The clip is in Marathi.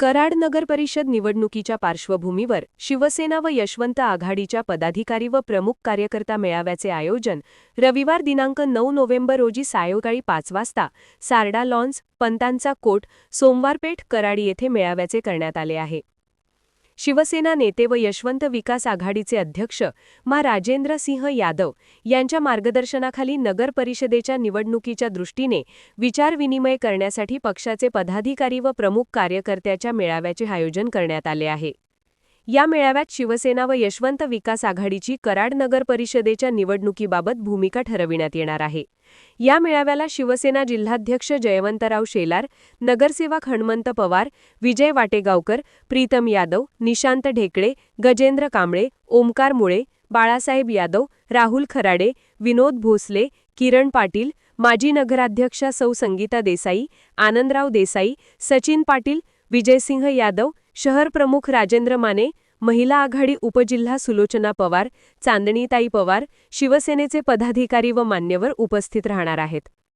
कराड नगर परिषद निवडणुकीच्या पार्श्वभूमीवर शिवसेना व यशवंत आघाडीच्या पदाधिकारी व प्रमुख कार्यकर्ता मेळाव्याचे आयोजन रविवार दिनांक नऊ नोव्हेंबर रोजी सायंकाळी पाच वाजता सारडा लॉन्स पंतांचा कोट सोमवारपेठ कराडी येथे मेळाव्याचे करण्यात आले आहे. शिवसेना नेते व यशवंत विकास आघाडीचे अध्यक्ष मा. राजेंद्र सिंह यादव यांच्या मार्गदर्शनाखाली नगर परिषदेच्या निवडणुकीच्या दृष्टीने विचारविनिमय करण्यासाठी पक्षाचे पदाधिकारी व प्रमुख कार्यकर्त्याच्या मेळाव्याचे आयोजन करण्यात आले आहे. या मेळाव्यात शिवसेना व यशवंत विकास आघाडीची कराड नगर परिषदेच्या निवडणुकीबाबत भूमिका ठरविण्यात येणार आहे. या मेळाव्याला शिवसेना जिल्हाध्यक्ष जयवंतराव शेलार नगरसेवक हणमंत पवार विजय वाटेगावकर प्रीतम यादव निशांत ढेकळे गजेंद्र कांबळे ओमकार मुळे बाळासाहेब यादव राहुल खराडे विनोद भोसले किरण पाटील माजी नगराध्यक्षा सौ संगीता देसाई आनंदराव देसाई सचिन पाटील विजयसिंह यादव शहर प्रमुख राजेंद्र माने महिला आघाडी उपजिल्हा सुलोचना पवार चांदणीताई पवार शिवसेनेचे पदाधिकारी व मान्यवर उपस्थित राहणार आहेत.